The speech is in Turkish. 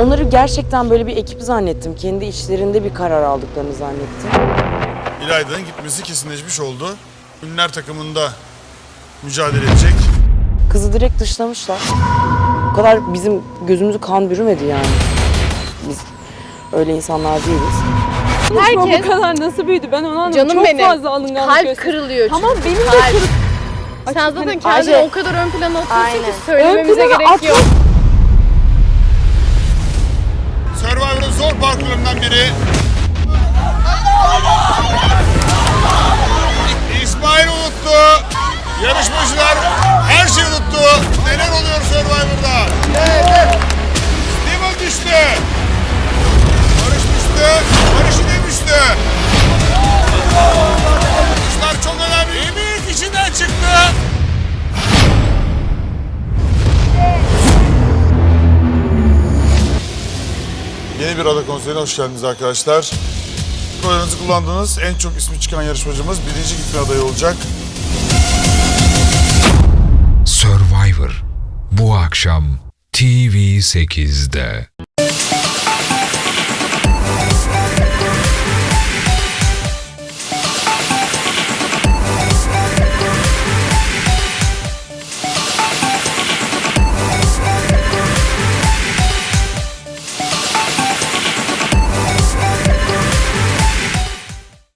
Onları gerçekten böyle bir ekip zannettim. Kendi içlerinde bir karar aldıklarını zannettim. İlayda'nın gitmesi kesinleşmiş oldu. Ünlüler takımında mücadele edecek. Kızı direkt dışlamışlar. O kadar bizim gözümüzü kan bürümedi yani. Biz öyle insanlar değiliz. Herkes bu kadar nasıl büyüdü ben onu anlamadım. canım Çok benim. fazla alınganlık Kalp gösteriyor. kırılıyor çünkü. Tamam benim de Kalp. kırık. Sen zaten hani- kendini Ayşe- o kadar ön plana atıyorsun Aynen. ki söylememize Ön plana gerek atma- yok. Parkurlarından biri. Yeni bir ada konseyine hoş geldiniz arkadaşlar. Oylarınızı kullandığınız en çok ismi çıkan yarışmacımız birinci gitme adayı olacak. Survivor bu akşam TV8'de.